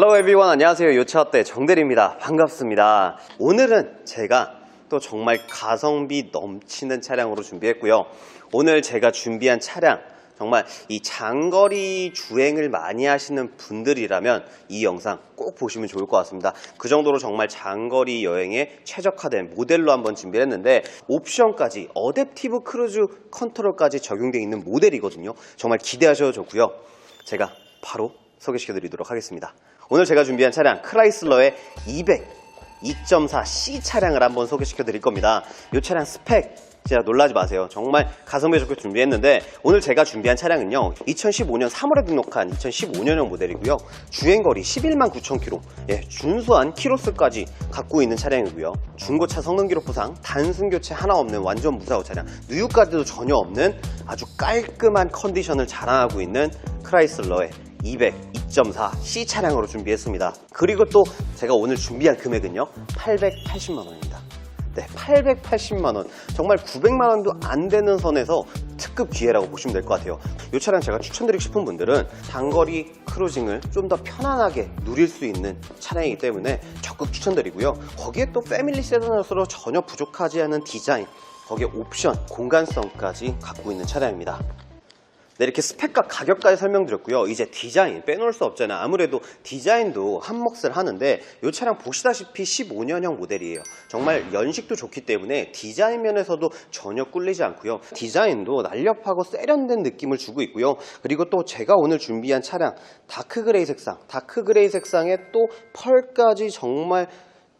Hello everyone. 안녕하세요. 요차업대 정대리입니다. 반갑습니다. 오늘은 제가 또 정말 가성비 넘치는 차량으로 준비했고요. 오늘 제가 준비한 차량 정말 이 장거리 주행을 많이 하시는 분들이라면 이 영상 꼭 보시면 좋을 것 같습니다. 그 정도로 정말 장거리 여행에 최적화된 모델로 한번 준비했는데 옵션까지 어댑티브 크루즈 컨트롤까지 적용되어 있는 모델이거든요. 정말 기대하셔도 좋고요. 제가 바로 소개시켜 드리도록 하겠습니다. 오늘 제가 준비한 차량 크라이슬러의 200 2.4C 차량을 한번 소개시켜 드릴 겁니다. 이 차량 스펙 진짜 놀라지 마세요. 정말 가성비 좋게 준비했는데 오늘 제가 준비한 차량은요. 2015년 3월에 등록한 2015년형 모델이고요. 주행거리 11만 9천 킬로, 예, 준수한 키로수까지 갖고 있는 차량이고요. 중고차 성능 기록 부상, 단순 교체 하나 없는 완전 무사고 차량, 누유까지도 전혀 없는 아주 깔끔한 컨디션을 자랑하고 있는 크라이슬러의 200 2.4C 차량으로 준비했습니다. 그리고 또 제가 오늘 준비한 금액은요. 880만 원입니다. 네, 880만 원. 정말 900만 원도 안 되는 선에서 특급 기회라고 보시면 될 것 같아요. 이 차량 제가 추천드리고 싶은 분들은 장거리 크루징을 좀 더 편안하게 누릴 수 있는 차량이기 때문에 적극 추천드리고요. 거기에 또 패밀리 세단으로 전혀 부족하지 않은 디자인, 거기에 옵션, 공간성까지 갖고 있는 차량입니다. 네, 이렇게 스펙과 가격까지 설명드렸고요. 이제 디자인 빼놓을 수 없잖아요. 아무래도 디자인도 한 몫을 하는데 이 차량 보시다시피 15년형 모델이에요. 정말 연식도 좋기 때문에 디자인 면에서도 전혀 꿀리지 않고요. 디자인도 날렵하고 세련된 느낌을 주고 있고요. 그리고 또 제가 오늘 준비한 차량 다크 그레이 색상, 다크 그레이 색상에 또 펄까지 정말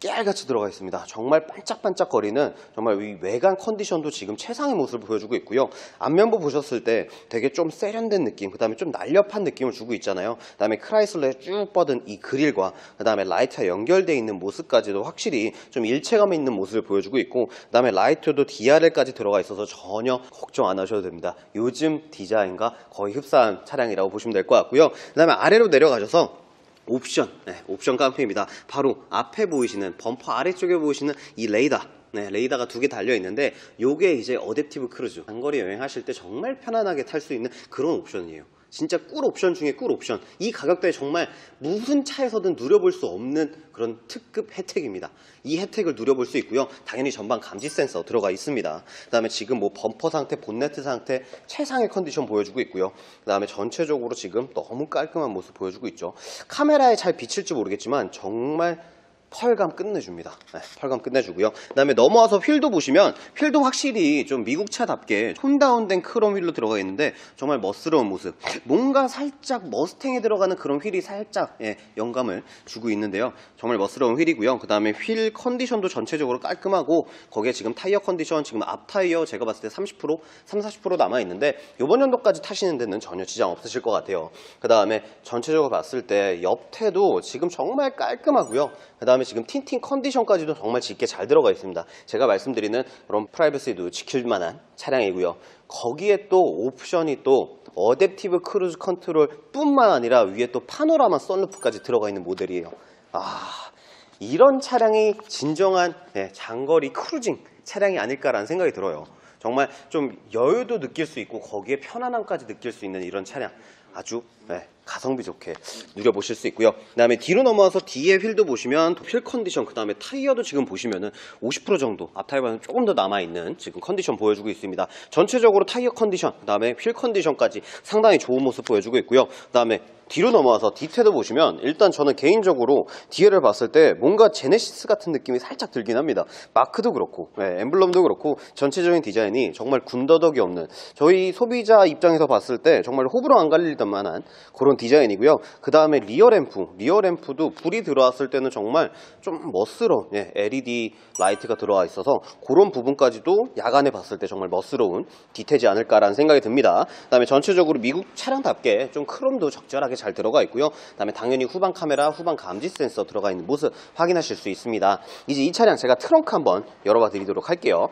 깨알같이 들어가 있습니다. 정말 반짝반짝 거리는 정말 이 외관 컨디션도 지금 최상의 모습을 보여주고 있고요. 앞면부 보셨을 때 되게 좀 세련된 느낌, 그 다음에 좀 날렵한 느낌을 주고 있잖아요. 그 다음에 크라이슬러의 쭉 뻗은 이 그릴과 그 다음에 라이트와 연결되어 있는 모습까지도 확실히 좀 일체감 있는 모습을 보여주고 있고 그 다음에 라이트도 DRL까지 들어가 있어서 전혀 걱정 안 하셔도 됩니다. 요즘 디자인과 거의 흡사한 차량이라고 보시면 될 것 같고요. 그 다음에 아래로 내려가셔서 옵션, 네, 옵션 깡패입니다. 바로 앞에 보이시는 범퍼 아래쪽에 보이시는 이 레이더. 네, 레이더가 두 개 달려 있는데 요게 이제 어댑티브 크루즈. 장거리 여행하실 때 정말 편안하게 탈 수 있는 그런 옵션이에요. 진짜 꿀 옵션 중에 꿀 옵션. 이 가격대에 정말 무슨 차에서든 누려볼 수 없는 그런 특급 혜택입니다. 이 혜택을 누려볼 수 있고요. 당연히 전방 감지 센서 들어가 있습니다. 그 다음에 지금 뭐 범퍼 상태, 본네트 상태 최상의 컨디션 보여주고 있고요. 그 다음에 전체적으로 지금 너무 깔끔한 모습 보여주고 있죠. 카메라에 잘 비칠지 모르겠지만 정말 펄감 끝내줍니다. 네, 펄감 끝내주고요. 그 다음에 넘어와서 휠도 보시면 휠도 확실히 좀 미국차답게 톤다운된 크롬 휠로 들어가 있는데 정말 멋스러운 모습. 뭔가 살짝 머스탱에 들어가는 그런 휠이 살짝 예, 영감을 주고 있는데요. 정말 멋스러운 휠이고요. 그 다음에 휠 컨디션도 전체적으로 깔끔하고 거기에 지금 타이어 컨디션 지금 앞 타이어 제가 봤을 때 30% 3, 40% 남아 있는데 이번 연도까지 타시는 데는 전혀 지장 없으실 것 같아요. 그 다음에 전체적으로 봤을 때 옆태도 지금 정말 깔끔하고요. 그 다음에 지금 틴팅 컨디션까지도 정말 짙게 잘 들어가 있습니다. 제가 말씀드리는 그런 프라이버시도 지킬 만한 차량이고요. 거기에 또 옵션이 또 어댑티브 크루즈 컨트롤 뿐만 아니라 위에 또 파노라마 썬루프까지 들어가 있는 모델이에요. 아, 이런 차량이 진정한 네, 장거리 크루징 차량이 아닐까라는 생각이 들어요. 정말 좀 여유도 느낄 수 있고 거기에 편안함까지 느낄 수 있는 이런 차량 아주 네, 가성비 좋게 누려보실 수 있고요. 그 다음에 뒤로 넘어와서 뒤에 휠도 보시면 휠 컨디션, 그 다음에 타이어도 지금 보시면은 50% 정도 앞 타이어는 조금 더 남아있는 지금 컨디션 보여주고 있습니다. 전체적으로 타이어 컨디션, 그 다음에 휠 컨디션까지 상당히 좋은 모습 보여주고 있고요. 그 다음에 뒤로 넘어와서 디테도 보시면 일단 저는 개인적으로 뒤에를 봤을 때 뭔가 제네시스 같은 느낌이 살짝 들긴 합니다. 마크도 그렇고 네, 엠블럼도 그렇고 전체적인 디자인이 정말 군더더기 없는 저희 소비자 입장에서 봤을 때 정말 호불호 안 갈릴 만한 그런 디자인이고요. 그 다음에 리어 램프, 리어 램프도 불이 들어왔을 때는 정말 좀 멋스러운 예, LED 라이트가 들어와 있어서 그런 부분까지도 야간에 봤을 때 정말 멋스러운 디테지 않을까라는 생각이 듭니다. 그 다음에 전체적으로 미국 차량답게 좀 크롬도 적절하게 잘 들어가 있고요. 그 다음에 당연히 후방 카메라, 후방 감지 센서 들어가 있는 모습 확인하실 수 있습니다. 이제 이 차량 제가 트렁크 한번 열어봐 드리도록 할게요.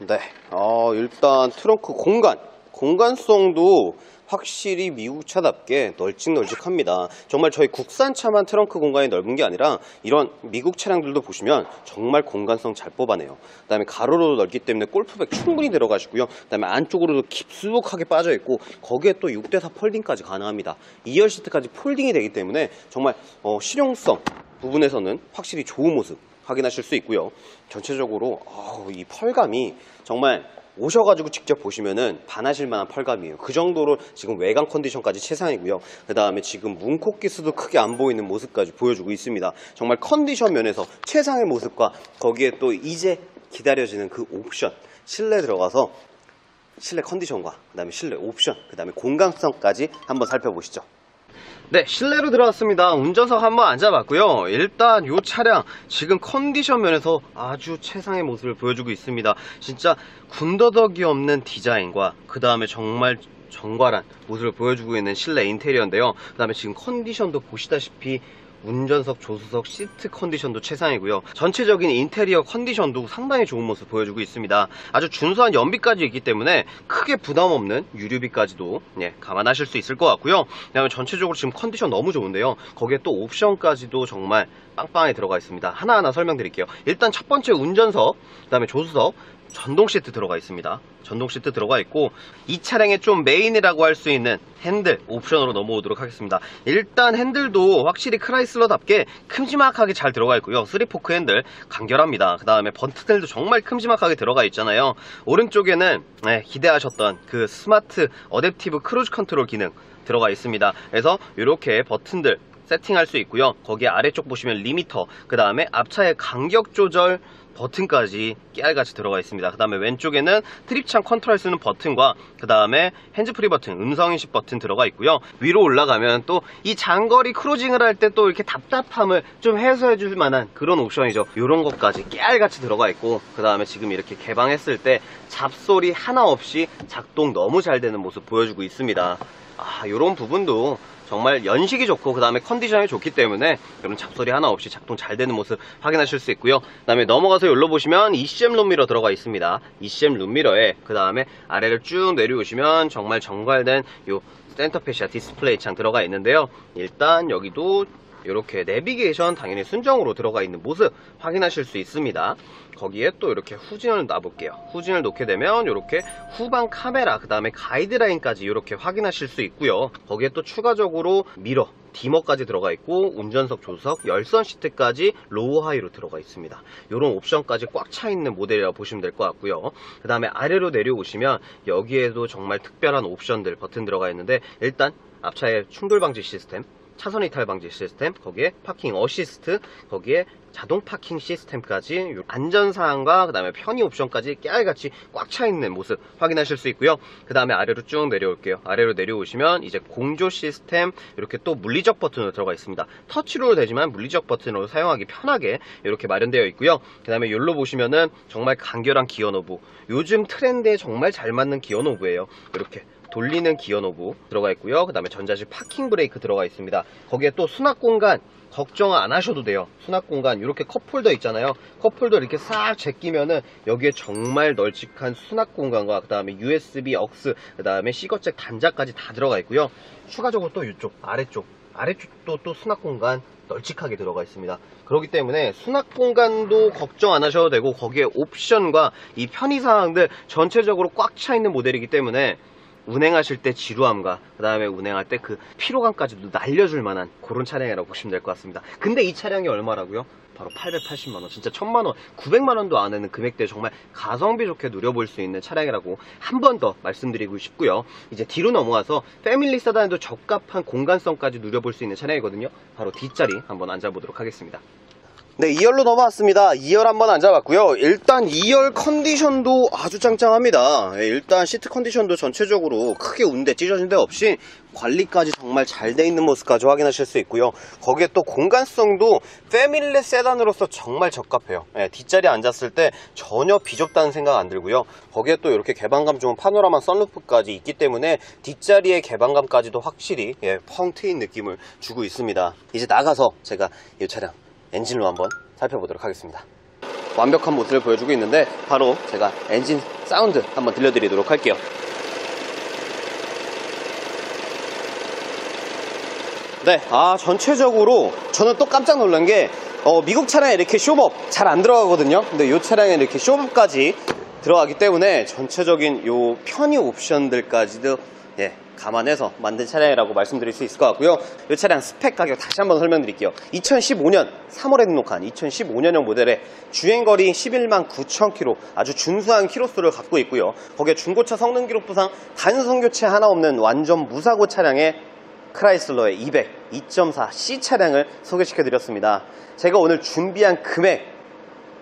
네, 어, 일단 트렁크 공간 공간성도 확실히 미국 차답게 널찍널찍합니다. 정말 저희 국산 차만 트렁크 공간이 넓은 게 아니라 이런 미국 차량들도 보시면 정말 공간성 잘 뽑아내요. 그다음에 가로로 넓기 때문에 골프백 충분히 들어가시고요. 그다음에 안쪽으로도 깊숙하게 빠져 있고 거기에 또 6대4 폴딩까지 가능합니다. 2열 시트까지 폴딩이 되기 때문에 정말 어, 실용성 부분에서는 확실히 좋은 모습 확인하실 수 있고요. 전체적으로 어우, 이 펄감이 정말 오셔가지고 직접 보시면은 반하실 만한 펄감이에요. 그 정도로 지금 외관 컨디션까지 최상이고요. 그 다음에 지금 문콕 기스도 크게 안 보이는 모습까지 보여주고 있습니다. 정말 컨디션 면에서 최상의 모습과 거기에 또 이제 기다려지는 그 옵션 실내 들어가서 실내 컨디션과 그 다음에 실내 옵션 그 다음에 공간성까지 한번 살펴보시죠. 네, 실내로 들어왔습니다. 운전석 한번 앉아봤고요. 일단 이 차량 지금 컨디션 면에서 아주 최상의 모습을 보여주고 있습니다. 진짜 군더더기 없는 디자인과 그 다음에 정말 정갈한 모습을 보여주고 있는 실내 인테리어인데요. 그 다음에 지금 컨디션도 보시다시피 운전석, 조수석, 시트 컨디션도 최상이고요. 전체적인 인테리어 컨디션도 상당히 좋은 모습 보여주고 있습니다. 아주 준수한 연비까지 있기 때문에 크게 부담 없는 유류비까지도 예, 감안하실 수 있을 것 같고요. 그다음에 전체적으로 지금 컨디션 너무 좋은데요. 거기에 또 옵션까지도 정말 빵빵하게 들어가 있습니다. 하나하나 설명드릴게요. 일단 첫 번째 운전석, 그다음에 조수석, 전동 시트 들어가 있습니다. 전동 시트 들어가 있고 이 차량의 좀 메인이라고 할 수 있는 핸들 옵션으로 넘어오도록 하겠습니다. 일단 핸들도 확실히 크라이슬러답게 큼지막하게 잘 들어가 있고요. 3포크 핸들 간결합니다. 그 다음에 번트들도 정말 큼지막하게 들어가 있잖아요. 오른쪽에는 네, 기대하셨던 그 스마트 어댑티브 크루즈 컨트롤 기능 들어가 있습니다. 그래서 이렇게 버튼들 세팅할 수 있고요. 거기 아래쪽 보시면 리미터, 그 다음에 앞차의 간격 조절 버튼까지 깨알같이 들어가 있습니다. 그 다음에 왼쪽에는 트립창 컨트롤 쓰는 버튼과 그 다음에 핸즈프리 버튼, 음성인식 버튼 들어가 있고요. 위로 올라가면 또 이 장거리 크루징을 할 때 또 이렇게 답답함을 좀 해소해 줄 만한 그런 옵션이죠. 이런 것까지 깨알같이 들어가 있고 그 다음에 지금 이렇게 개방했을 때 잡소리 하나 없이 작동 너무 잘 되는 모습 보여주고 있습니다. 아, 이런 부분도 정말 연식이 좋고 그 다음에 컨디션이 좋기 때문에 이런 잡소리 하나 없이 작동 잘 되는 모습 확인하실 수 있고요. 그 다음에 넘어가서 여기로 보시면 ECM 룸미러 들어가 있습니다. ECM 룸미러에 그 다음에 아래를 쭉 내려오시면 정말 정갈된 요 센터페시아 디스플레이 창 들어가 있는데요. 일단 여기도 이렇게 내비게이션 당연히 순정으로 들어가 있는 모습 확인하실 수 있습니다. 거기에 또 이렇게 후진을 놔볼게요. 후진을 놓게 되면 이렇게 후방 카메라, 그 다음에 가이드라인까지 이렇게 확인하실 수 있고요. 거기에 또 추가적으로 미러, 디머까지 들어가 있고 운전석 조수석, 열선 시트까지 로우 하이로 들어가 있습니다. 이런 옵션까지 꽉 차 있는 모델이라고 보시면 될 것 같고요. 그 다음에 아래로 내려오시면 여기에도 정말 특별한 옵션들 버튼 들어가 있는데 일단 앞차의 충돌 방지 시스템, 차선 이탈 방지 시스템, 거기에 파킹 어시스트, 거기에 자동 파킹 시스템까지 안전사항과 그 다음에 편의 옵션까지 깨알같이 꽉 차 있는 모습 확인하실 수 있고요. 그 다음에 아래로 쭉 내려올게요. 아래로 내려오시면 이제 공조 시스템 이렇게 또 물리적 버튼으로 들어가 있습니다. 터치로 되지만 물리적 버튼으로 사용하기 편하게 이렇게 마련되어 있고요. 그 다음에 여기로 보시면은 정말 간결한 기어 노브 요즘 트렌드에 정말 잘 맞는 기어 노브예요. 이렇게 돌리는 기어 노브 들어가 있고요. 그 다음에 전자식 파킹 브레이크 들어가 있습니다. 거기에 또 수납 공간 걱정 안 하셔도 돼요. 수납 공간 이렇게 컵홀더 있잖아요. 컵홀더 이렇게 싹 제끼면은 여기에 정말 널찍한 수납 공간과 그 다음에 USB 억스 그 다음에 시거잭 단자까지 다 들어가 있고요. 추가적으로 또 이쪽 아래쪽 아래쪽도 또 수납 공간 널찍하게 들어가 있습니다. 그렇기 때문에 수납 공간도 걱정 안 하셔도 되고 거기에 옵션과 이 편의 사항들 전체적으로 꽉 차 있는 모델이기 때문에 운행하실 때 지루함과 그 다음에 운행할 때 그 피로감까지도 날려줄 만한 그런 차량이라고 보시면 될 것 같습니다. 근데 이 차량이 얼마라고요? 바로 880만원, 진짜 1000만원, 900만원도 안 하는 금액대 정말 가성비 좋게 누려볼 수 있는 차량이라고 한 번 더 말씀드리고 싶고요. 이제 뒤로 넘어가서 패밀리 세단에도 적합한 공간성까지 누려볼 수 있는 차량이거든요. 바로 뒷자리 한번 앉아보도록 하겠습니다. 네, 2열로 넘어왔습니다. 2열 한번 앉아봤고요. 일단 2열 컨디션도 아주 짱짱합니다. 예, 일단 시트 컨디션도 전체적으로 크게 운데 찢어진 데 없이 관리까지 정말 잘 돼 있는 모습까지 확인하실 수 있고요. 거기에 또 공간성도 패밀리 세단으로서 정말 적합해요. 예, 뒷자리에 앉았을 때 전혀 비좁다는 생각 안 들고요. 거기에 또 이렇게 개방감 좋은 파노라마 선루프까지 있기 때문에 뒷자리의 개방감까지도 확실히 예, 펑 트인 느낌을 주고 있습니다. 이제 나가서 제가 이 차량 엔진로 한번 살펴보도록 하겠습니다. 완벽한 모습을 보여주고 있는데 바로 제가 엔진 사운드 한번 들려드리도록 할게요. 네, 아 전체적으로 저는 또 깜짝 놀란 게 어, 미국 차량에 이렇게 쇼업 잘 안 들어가거든요. 근데 이 차량에 이렇게 쇼업까지 들어가기 때문에 전체적인 요 편의 옵션들까지도 예, 감안해서 만든 차량이라고 말씀드릴 수 있을 것 같고요. 이 차량 스펙 가격 다시 한번 설명드릴게요. 2015년 3월에 등록한 2015년형 모델에 주행거리 11만 9천 킬로 아주 준수한 키로수를 갖고 있고요. 거기에 중고차 성능 기록부상 단순 교체 하나 없는 완전 무사고 차량에 크라이슬러의 200 2.4C 차량을 소개시켜 드렸습니다. 제가 오늘 준비한 금액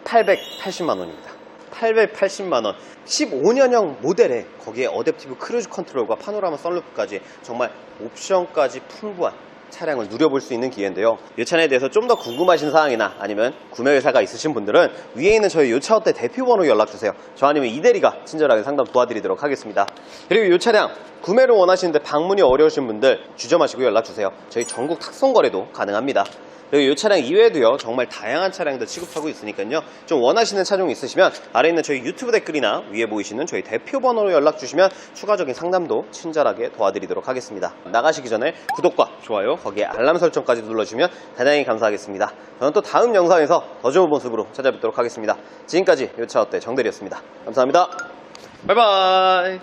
880만 원입니다. 880만 원. 15년형 모델에 거기에 어댑티브 크루즈 컨트롤과 파노라마 썬루프까지 정말 옵션까지 풍부한 차량을 누려볼 수 있는 기회인데요. 이 차량에 대해서 좀 더 궁금하신 사항이나 아니면 구매 의사가 있으신 분들은 위에 있는 저희 요차업대 대표 번호 연락 주세요. 저 아니면 이대리가 친절하게 상담 도와드리도록 하겠습니다. 그리고 이 차량 구매를 원하시는데 방문이 어려우신 분들 주저마시고 연락 주세요. 저희 전국 탁송 거래도 가능합니다. 그리고 이 차량 이외에도요 정말 다양한 차량들 취급하고 있으니까요. 좀 원하시는 차종 있으시면 아래 있는 저희 유튜브 댓글이나 위에 보이시는 저희 대표 번호로 연락 주시면 추가적인 상담도 친절하게 도와드리도록 하겠습니다. 나가시기 전에 구독과 좋아요 거기에 알람 설정까지 눌러주시면 대단히 감사하겠습니다. 저는 또 다음 영상에서 더 좋은 모습으로 찾아뵙도록 하겠습니다. 지금까지 요차 어때? 정대리였습니다. 감사합니다. 바이바이